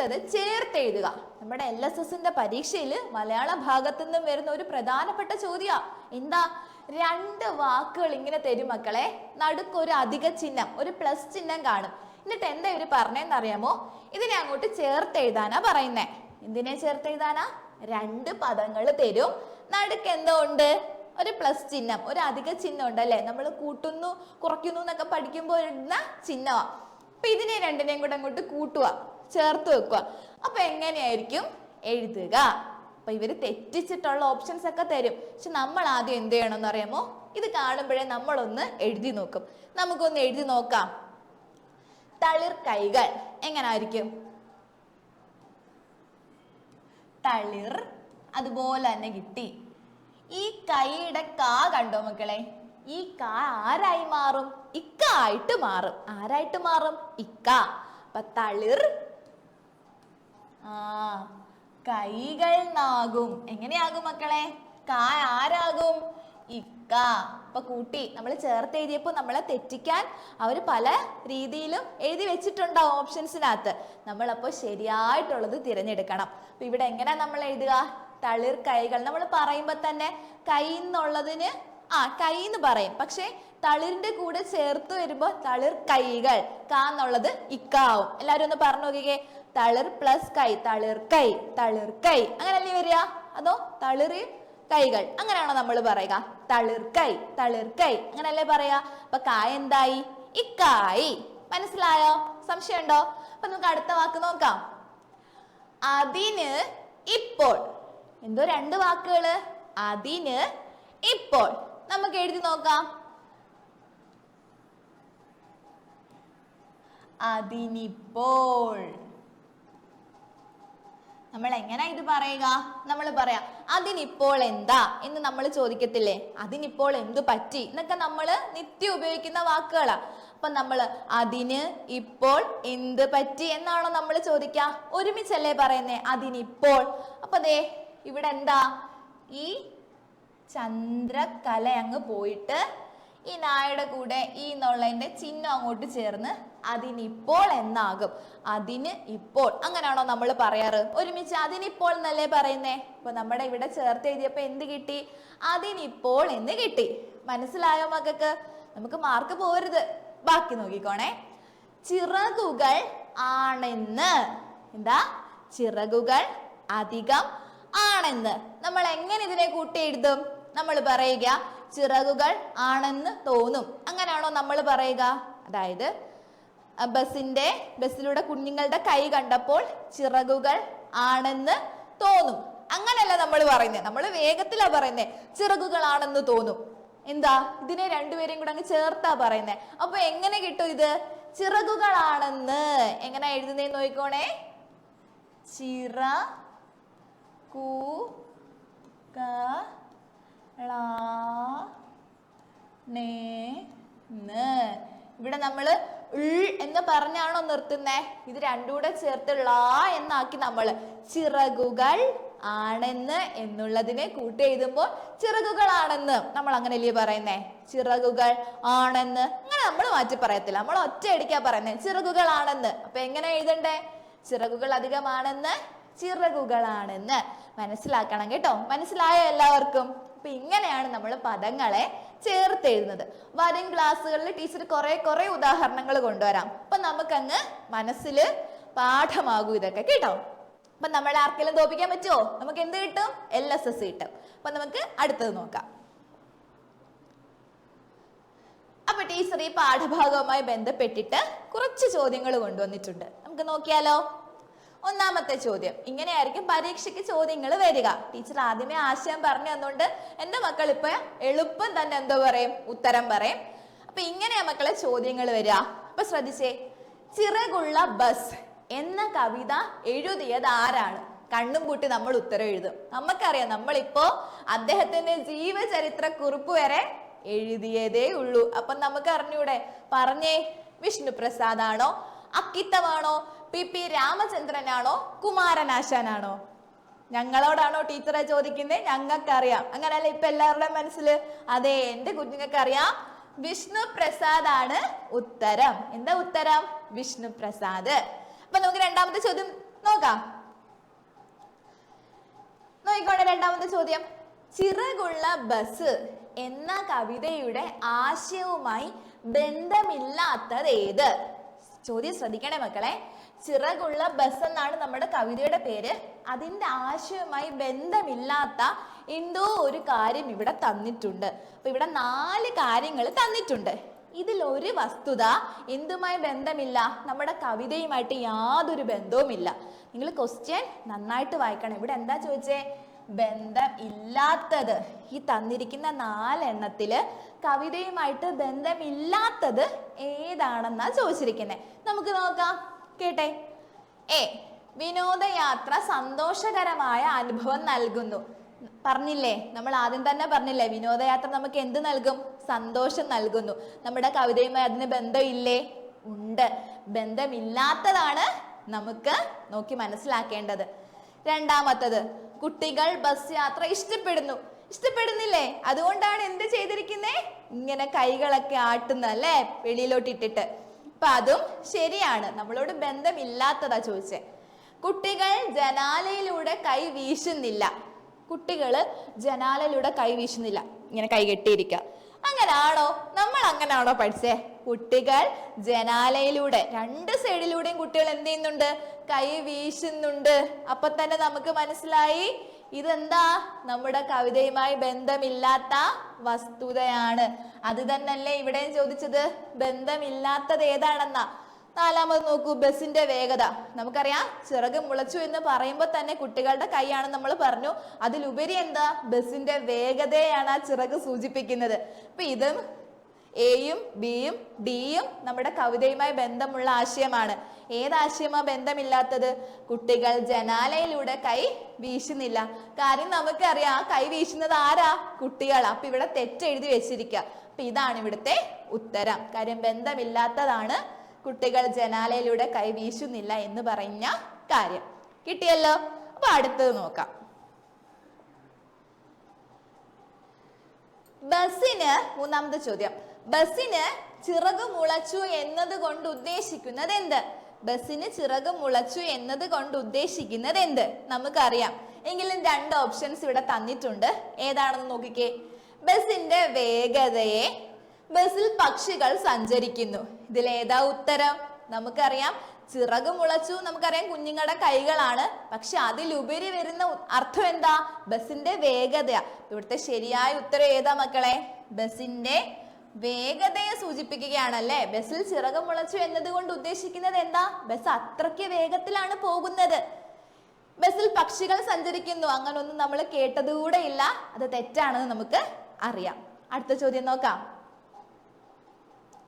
അടുത്തത് ചേർത്ത് എഴുതുക നമ്മുടെ എൽ എസ് എസിന്റെ പരീക്ഷയിൽ മലയാള ഭാഗത്തു നിന്നും വരുന്ന ഒരു പ്രധാനപ്പെട്ട ചോദ്യമാണ് എന്താ? രണ്ട് വാക്കുകൾ ഇങ്ങനെ തരും മക്കളെ. നടുക്കൊരു അധിക ചിഹ്നം ഒരു പ്ലസ് ചിഹ്നം കാണും. എന്നിട്ട് എന്താ ഇവർ പറഞ്ഞതെന്ന് അറിയാമോ? ഇതിനെ അങ്ങോട്ട് ചേർത്ത് എഴുതാനാ പറയുന്നേ. എന്തിനെ ചേർത്ത് എഴുതാനാ രണ്ട് പദങ്ങൾ തരും. നടുക്ക് എന്തോ ഉണ്ട് ഒരു പ്ലസ് ചിഹ്നം ഒരു അധിക ചിഹ്നം ഉണ്ട് അല്ലേ? നമ്മൾ കൂട്ടുന്നു കുറയ്ക്കുന്നു എന്നൊക്കെ പഠിക്കുമ്പോൾ ഇടുന്ന ചിഹ്നമാ. അപ്പൊ ഇതിനെ രണ്ടിനെയും കൂടെ അങ്ങോട്ട് കൂട്ടുക. ചേർത്ത് വെക്കുക. അപ്പൊ എങ്ങനെയായിരിക്കും? എഴുതുക. അപ്പൊ ഇവർ തെറ്റിച്ചിട്ടുള്ള ഓപ്ഷൻസ് ഒക്കെ തരും. പക്ഷെ നമ്മൾ ആദ്യം എന്ത് ചെയ്യണമെന്ന് അറിയാമോ? ഇത് കാണുമ്പോഴേ നമ്മളൊന്ന് എഴുതി നോക്കും. നമുക്കൊന്ന് എഴുതി നോക്കാം. തളിർ കൈകൾ എങ്ങനായിരിക്കും? തളിർ അതുപോലെ തന്നെ കിട്ടി. ഈ കൈയുടെ കാ കണ്ടോ മക്കളെ? ഈ കാ ആരായി മാറും? ഇക്ക ആയിട്ട് മാറും. ആരായിട്ട് മാറും? ഇക്ക. അപ്പൊ തളിർ ആ കൈകൾ നാകും എങ്ങനെയാകും മക്കളെ? കാ ആരാകും? ഇക്ക. അപ്പൊ കൂട്ടി നമ്മൾ ചേർത്ത് എഴുതിയപ്പോൾ നമ്മളെ തെറ്റിക്കാൻ അവർ പല രീതിയിലും എഴുതി വെച്ചിട്ടുണ്ടാവും ഓപ്ഷൻസിനകത്ത്. നമ്മളപ്പോൾ ശരിയായിട്ടുള്ളത് തിരഞ്ഞെടുക്കണം. അപ്പൊ ഇവിടെ എങ്ങനെ നമ്മൾ എഴുതുക? തളിർ കൈകൾ. നമ്മൾ പറയുമ്പോൾ തന്നെ കൈ എന്നുള്ളതിന് ആ കൈ എന്ന് പറയും. പക്ഷേ തളിരിന്റെ കൂടെ ചേർത്ത് വരുമ്പോൾ തളിർ കൈകൾ കാന്നുള്ളത് ഇക്കാവും. എല്ലാവരും ഒന്ന് പറഞ്ഞു നോക്കിക്കേ. തളിർ പ്ലസ് കൈ തളിർ കൈ തളിർ കൈ. അങ്ങനല്ലേ വരിക? അതോ തളിർ കൈകൾ. അങ്ങനെയാണോ നമ്മൾ പറയുക. തളിർ കൈ തളിർ കൈ. അങ്ങനല്ലേ പറയാ അപ്പൊ കായ എന്തായി? ഇക്കായി. മനസ്സിലായോ? സംശയമുണ്ടോ? അപ്പൊ നമുക്ക് അടുത്ത വാക്ക് നോക്കാം. അതിന് ഇപ്പോൾ. എന്തോ രണ്ട് വാക്കുകൾ. അതിന് ഇപ്പോൾ. നമുക്ക് എഴുതി നോക്കാം. അതിനിപ്പോൾ. നമ്മൾ എങ്ങനെ ഇത് പറയുക? നമ്മൾ പറയാം അതിനിപ്പോൾ എന്താ? എന്ന് നമ്മൾ ചോദിക്കത്തില്ലേ? അതിനിപ്പോൾ എന്ത് പറ്റി? എന്നൊക്കെ നമ്മൾ നിത്യം ഉപയോഗിക്കുന്ന വാക്കുകളാ. അപ്പൊ നമ്മൾ അതിന് ഇപ്പോൾ എന്ത് പറ്റി? എന്നാണോ നമ്മൾ ചോദിക്കുക. ഒരുമിച്ചല്ലേ പറയുന്നേ അതിനിപ്പോൾ. അപ്പൊ അതെ ഇവിടെ എന്താ? ഈ ചന്ദ്രകല അങ്ങ് പോയിട്ട് ഈ നായുടെ കൂടെ ഈ എന്നുള്ളതിന്റെ ചിഹ്നം അങ്ങോട്ട് ചേർന്ന് അതിനിപ്പോൾ എന്നാകും. അതിന് ഇപ്പോൾ. അങ്ങനെയാണോ നമ്മൾ പറയാറ്? ഒരുമിച്ച് അതിനിപ്പോൾ എന്നല്ലേ പറയുന്നേ? അപ്പൊ നമ്മുടെ ഇവിടെ ചേർത്ത് എഴുതിയപ്പോ എന്ത് കിട്ടി? അതിനിപ്പോൾ എന്ന് കിട്ടി. മനസ്സിലായോ മക്കൾക്ക് നമുക്ക് മാർക്ക് പോരുത്. ബാക്കി നോക്കിക്കോണേ. ചിറകുകൾ ആണെന്ന്. എന്താ? ചിറകുകൾ അധികം ആണെന്ന്. നമ്മൾ എങ്ങനെ ഇതിനെ കൂട്ടി എഴുതും? നമ്മൾ പറയുക ചിറകുകൾ ആണെന്ന് തോന്നും. അങ്ങനെയാണോ നമ്മൾ പറയുക? അതായത് ബസ്സിന്റെ ബസ്സിലൂടെ കുഞ്ഞുങ്ങളുടെ കൈ കണ്ടപ്പോൾ ചിറകുകൾ ആണെന്ന് തോന്നും. അങ്ങനെയല്ല നമ്മൾ പറയുന്നത് നമ്മൾ വേഗത്തിലാ പറയുന്നത് ചിറകുകളാണെന്ന് തോന്നും. എന്താ? ഇതിനെ രണ്ടുപേരെയും കൂടെ അങ്ങ് ചേർത്താ പറയുന്നത് അപ്പൊ എങ്ങനെ കിട്ടും ഇത്? ചിറകുകളാണെന്ന് എങ്ങനെ എഴുതുന്നേന്ന് നോക്കിക്കോണേ. ചിറ കൂ ക ഇവിടെ നമ്മൾ എന്ന് പറഞ്ഞാണോ നിർത്തുന്നേ? ഇത് രണ്ടുകൂടെ ചേർത്ത് ള എന്നാക്കി നമ്മൾ ചിറകുകൾ ആണെന്ന് എന്നുള്ളതിനെ കൂട്ടി എഴുതുമ്പോൾ ചിറകുകളാണെന്ന് നമ്മൾ അങ്ങനെയല്ലേ പറയുന്നേ? ചിറകുകൾ ആണെന്ന്. അങ്ങനെ നമ്മൾ മാറ്റി പറയത്തില്ല. നമ്മൾ ഒറ്റയടിക്കാ പറയുന്നേ. ചിറകുകളാണെന്ന്. അപ്പൊ എങ്ങനെ എഴുതണ്ടേ? ചിറകുകൾ അധികമാണെന്ന് ചിറകുകളാണെന്ന്. മനസ്സിലാക്കണം കേട്ടോ? മനസ്സിലായോ എല്ലാവർക്കും? അപ്പൊ ഇങ്ങനെയാണ് നമ്മൾ പദങ്ങളെ ചേർത്ത് എഴുതുന്നത് വരും ക്ലാസ്സുകളിൽ ടീച്ചർ കുറെ കുറെ ഉദാഹരണങ്ങൾ കൊണ്ടുവരാം. അപ്പൊ നമുക്കങ്ങ് മനസ്സിൽ പാഠമാകും ഇതൊക്കെ കേട്ടോ. അപ്പൊ നമ്മൾ ആർക്കെങ്കിലും തോപ്പിക്കാൻ പറ്റുമോ നമുക്ക് എന്ത് കിട്ടും? എൽ എസ് എസ് കിട്ടും. അപ്പൊ നമുക്ക് അടുത്തത് നോക്കാം. അപ്പൊ ടീച്ചർ ഈ പാഠഭാഗവുമായി ബന്ധപ്പെട്ടിട്ട് കുറച്ച് ചോദ്യങ്ങൾ കൊണ്ടുവന്നിട്ടുണ്ട്. നമുക്ക് നോക്കിയാലോ? ഒന്നാമത്തെ ചോദ്യം. ഇങ്ങനെയായിരിക്കും പരീക്ഷയ്ക്ക് ചോദ്യങ്ങൾ വരിക. ടീച്ചർ ആദ്യമേ ആശയം പറഞ്ഞു തന്നുകൊണ്ട് എന്റെ മക്കൾ ഇപ്പൊ എളുപ്പം തന്നെ എന്തോ പറയും? ഉത്തരം പറയും. അപ്പൊ ഇങ്ങനെയാ മക്കളെ ചോദ്യങ്ങൾ വരിക. അപ്പൊ ശ്രദ്ധിച്ചേ. ചിറകുള്ള ബസ് എന്ന കവിത എഴുതിയത് ആരാണ്? കണ്ണും പൂട്ടി നമ്മൾ ഉത്തരം എഴുതും. നമുക്കറിയാം നമ്മളിപ്പോ അദ്ദേഹത്തിന്റെ ജീവചരിത്ര കുറിപ്പ് വരെ എഴുതിയതേ ഉള്ളൂ. അപ്പൊ നമുക്ക് അറിഞ്ഞൂടെ പറഞ്ഞേ വിഷ്ണു പ്രസാദ് ആണോ അക്കിത്തമാണോ? P P രാമചന്ദ്രനാണോ കുമാരനാശാനാണോ? ഞങ്ങളോടാണോ ടീച്ചറെ ചോദിക്കുന്നത് ഞങ്ങൾക്കറിയാം. അങ്ങനല്ല ഇപ്പൊ എല്ലാവരുടെയും മനസ്സിൽ അതെ എന്റെ കുഞ്ഞുങ്ങൾക്ക് അറിയാം വിഷ്ണു പ്രസാദ് ആണ് ഉത്തരം. എന്താ ഉത്തരം? വിഷ്ണു പ്രസാദ്. അപ്പൊ നമുക്ക് രണ്ടാമത്തെ ചോദ്യം നോക്കാം. നോക്കിക്കോട്ടെ രണ്ടാമത്തെ ചോദ്യം. ചിറകുള്ള ബസ് എന്ന കവിതയുടെ ആശയവുമായി ബന്ധമില്ലാത്തത് ഏത്? ചോദ്യം ശ്രദ്ധിക്കണേ മക്കളെ. ചിറകുള്ള ബസ് എന്നാണ് നമ്മുടെ കവിതയുടെ പേര്. അതിന്റെ ആശയവുമായി ബന്ധമില്ലാത്ത എന്തോ ഒരു കാര്യം ഇവിടെ തന്നിട്ടുണ്ട്. അപ്പൊ ഇവിടെ നാല് കാര്യങ്ങൾ തന്നിട്ടുണ്ട്. ഇതിൽ ഒരു വസ്തുത എന്തുമായി ബന്ധമില്ല? നമ്മുടെ കവിതയുമായിട്ട് യാതൊരു ബന്ധവുമില്ല. നിങ്ങൾ ക്വസ്റ്റ്യൻ നന്നായിട്ട് വായിക്കണം. ഇവിടെ എന്താ ചോദിച്ചേ? ബന്ധം ഇല്ലാത്തത് ഈ തന്നിരിക്കുന്ന നാലെണ്ണത്തിൽ കവിതയുമായിട്ട് ബന്ധമില്ലാത്തത് ഏതാണെന്നാ ചോദിച്ചിരിക്കുന്നത് നമുക്ക് നോക്കാം. കേട്ടെ. എ. വിനോദയാത്ര സന്തോഷകരമായ അനുഭവം നൽകുന്നു. പറഞ്ഞില്ലേ? നമ്മൾ ആദ്യം തന്നെ പറഞ്ഞില്ലേ വിനോദയാത്ര നമുക്ക് എന്ത് നൽകും? സന്തോഷം നൽകുന്നു. നമ്മുടെ കവിതയുമായി അതിന് ബന്ധമില്ലേ? ഉണ്ട്. ബന്ധമില്ലാത്തതാണ് നമുക്ക് നോക്കി മനസ്സിലാക്കേണ്ടത്. രണ്ടാമത്തത് കുട്ടികൾ ബസ് യാത്ര ഇഷ്ടപ്പെടുന്നു. ഇഷ്ടപ്പെടുന്നില്ലേ? അതുകൊണ്ടാണ് എന്ത് ചെയ്തിരിക്കുന്നേ? ഇങ്ങനെ കൈകളൊക്കെ ആട്ടുന്നത് അല്ലേ? വെളിയിലോട്ട് ഇട്ടിട്ട്. അപ്പൊ അതും ശരിയാണ്. നമ്മളോട് ബന്ധമില്ലാത്തതാ ചോദിച്ചേ. കുട്ടികൾ ജനാലയിലൂടെ കൈ വീശുന്നില്ല. കുട്ടികൾ ജനാലയിലൂടെ കൈ വീശുന്നില്ല. ഇങ്ങനെ കൈ കെട്ടിയിരിക്കുക അങ്ങനാണോ? നമ്മൾ അങ്ങനാണോ പഠിച്ചേ? കുട്ടികൾ ജനാലയിലൂടെ രണ്ട് സൈഡിലൂടെയും കുട്ടികൾ എന്ത് ചെയ്യുന്നുണ്ട്? കൈ വീശുന്നുണ്ട്. അപ്പൊ തന്നെ നമുക്ക് മനസ്സിലായി ഇതെന്താ? നമ്മുടെ കവിതയുമായി ബന്ധമില്ലാത്ത വസ്തുതയാണ്. അത് തന്നെയല്ലേ ഇവിടെയും ചോദിച്ചത്? ബന്ധമില്ലാത്തത് ഏതാണെന്നാ? നാലാമത് നോക്കൂ ബസിന്റെ വേഗത. നമുക്കറിയാം ചിറക് മുളച്ചു എന്ന് പറയുമ്പോൾ തന്നെ കുട്ടികളുടെ കൈയാണ് നമ്മൾ പറഞ്ഞു. അതിലുപരി എന്താ? ബസിന്റെ വേഗതയാണ് ആ ചിറക് സൂചിപ്പിക്കുന്നത്. അപ്പൊ ഇതും എയും ബിയും ഡിയും നമ്മുടെ കവിതയുമായി ബന്ധമുള്ള ആശയമാണ്. ഏതാശയമാ ബന്ധമില്ലാത്തത്? കുട്ടികൾ ജനാലയിലൂടെ കൈ വീശുന്നില്ല. കാര്യം നമുക്കറിയാം കൈ വീശുന്നത് ആരാ? കുട്ടികളാ. അപ്പൊ ഇവിടെ തെറ്റെഴുതി വെച്ചിരിക്കുക. അപ്പൊ ഇതാണ് ഇവിടുത്തെ ഉത്തരം. കാര്യം ബന്ധമില്ലാത്തതാണ് കുട്ടികൾ ജനാലയിലൂടെ കൈ വീശുന്നില്ല എന്ന് പറഞ്ഞ കാര്യം. കിട്ടിയല്ലോ? അപ്പൊ അടുത്തത് നോക്കാം. ബസ്സിന് മൂന്നാമത്തെ ചോദ്യം. ബസ്സിന് ചിറക് മുളച്ചു എന്നത് കൊണ്ട് ഉദ്ദേശിക്കുന്നത് എന്ത്? ബസ്സിന് ചിറക് മുളച്ചു എന്നത് കൊണ്ട് ഉദ്ദേശിക്കുന്നത് എന്ത്? നമുക്കറിയാം. എങ്കിലും രണ്ട് ഓപ്ഷൻസ് ഇവിടെ തന്നിട്ടുണ്ട്. ഏതാണെന്ന് നോക്കിക്കേ. ബസ്സിന്റെ വേഗതയെ ബസ്സിൽ പക്ഷികൾ സഞ്ചരിക്കുന്നു. ഇതിൽ ഏതാ ഉത്തരം? നമുക്കറിയാം. ചിറക് മുളച്ചു നമുക്കറിയാം കുഞ്ഞുങ്ങളുടെ കൈകളാണ്. പക്ഷെ അതിലുപരി വരുന്ന അർത്ഥം എന്താ? ബസ്സിന്റെ വേഗത ഇവിടുത്തെ ശരിയായ ഉത്തരം ഏതാ മക്കളെ? ബസ്സിന്റെ വേഗതയെ സൂചിപ്പിക്കുകയാണല്ലേ? ബസ്സിൽ ചിറക് മുളച്ചു എന്നതുകൊണ്ട് ഉദ്ദേശിക്കുന്നത് എന്താ? ബസ് അത്രയ്ക്ക് വേഗത്തിലാണ് പോകുന്നത്. ബസ്സിൽ പക്ഷികൾ സഞ്ചരിക്കുന്നു. അങ്ങനൊന്നും നമ്മൾ കേട്ടതുകൂടെ ഇല്ല. അത് തെറ്റാണെന്ന് നമുക്ക് അറിയാം. അടുത്ത ചോദ്യം നോക്കാം.